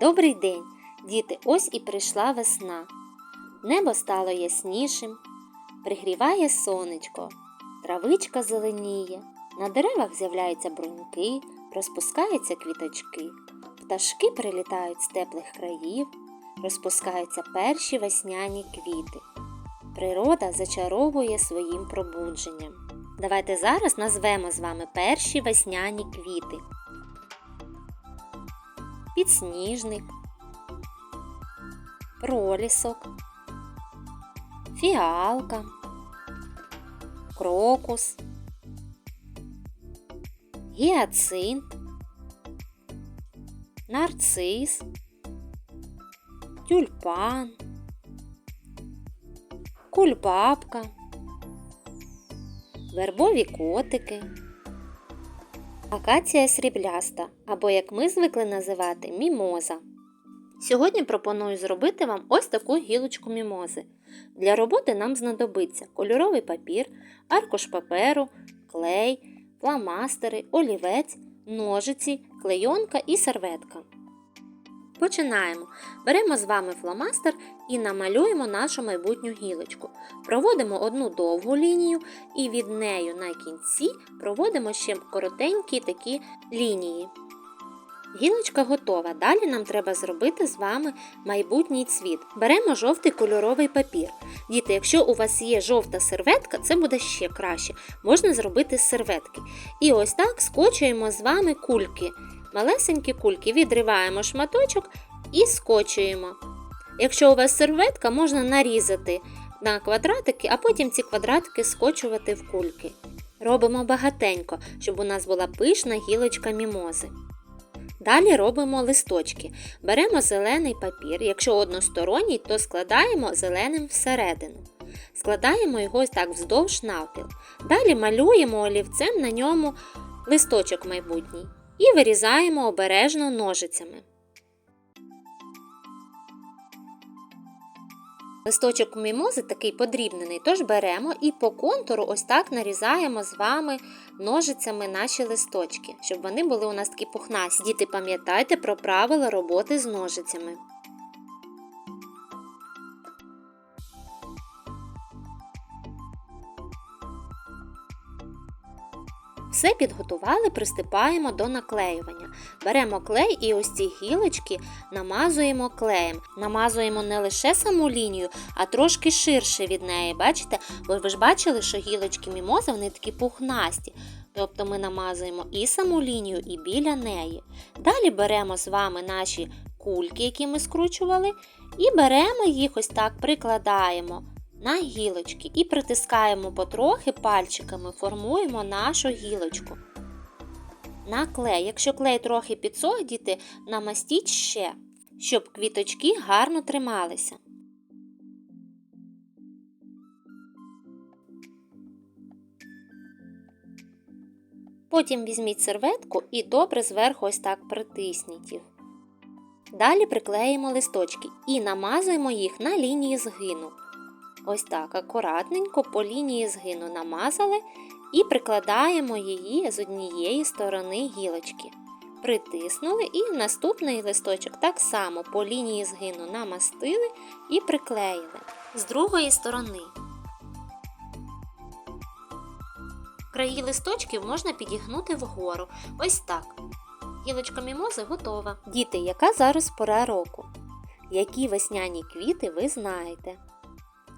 Добрий день, діти! Ось і прийшла весна. Небо стало яснішим, пригріває сонечко, травичка зеленіє, на деревах з'являються бруньки, розпускаються квіточки, пташки прилітають з теплих країв, розпускаються перші весняні квіти. Природа зачаровує своїм пробудженням. Давайте зараз назвемо з вами перші весняні квіти. Підсніжник, пролісок, фіалка, крокус, гіацинт, нарцис, тюльпан, кульбабка, вербові котики, акація срібляста, або як ми звикли називати мімоза. Сьогодні пропоную зробити вам ось таку гілочку мімози. Для роботи нам знадобиться кольоровий папір, аркуш паперу, клей, фламастери, олівець, ножиці, клейонка і серветка. Починаємо. Беремо з вами фломастер і намалюємо нашу майбутню гілочку. Проводимо одну довгу лінію і від нею на кінці проводимо ще коротенькі такі лінії. Гілочка готова. Далі нам треба зробити з вами майбутній цвіт. Беремо жовтий кольоровий папір. Діти, якщо у вас є жовта серветка, це буде ще краще. Можна зробити з серветки. І ось так скочуємо з вами кульки. Малесенькі кульки відриваємо шматочок і скочуємо. Якщо у вас серветка, можна нарізати на квадратики, а потім ці квадратики скочувати в кульки. Робимо багатенько, щоб у нас була пишна гілочка мімози. Далі робимо листочки. Беремо зелений папір. Якщо односторонній, то складаємо зеленим всередину. Складаємо його ось так вздовж навпіл. Далі малюємо олівцем на ньому листочок майбутній і вирізаємо обережно ножицями. Листочок мімози такий подрібнений, тож беремо і по контуру ось так нарізаємо з вами ножицями наші листочки, щоб вони були у нас такі пухнасті. Діти, пам'ятайте про правила роботи з ножицями. Все підготували, приступаємо до наклеювання. Беремо клей і ось ці гілочки намазуємо клеєм. Намазуємо не лише саму лінію, а трошки ширше від неї. Бачите? Бо ви ж бачили, що гілочки мімози вони такі пухнасті. Тобто ми намазуємо і саму лінію, і біля неї. Далі беремо з вами наші кульки, які ми скручували, і беремо їх ось так прикладаємо на гілочки і притискаємо потрохи пальчиками, формуємо нашу гілочку. На клей. Якщо клей трохи підсох, діти, намастіть ще, щоб квіточки гарно трималися. Потім візьміть серветку і добре зверху ось так притисніть їх. Далі приклеїмо листочки і намазуємо їх на лінії згину. Ось так акуратненько по лінії згину намазали і прикладаємо її з однієї сторони гілочки. Притиснули і наступний листочок так само по лінії згину намастили і приклеїли з другої сторони. Краї листочків можна підігнути вгору. Ось так. Гілочка мімози готова. Діти, яка зараз пора року? Які весняні квіти ви знаєте?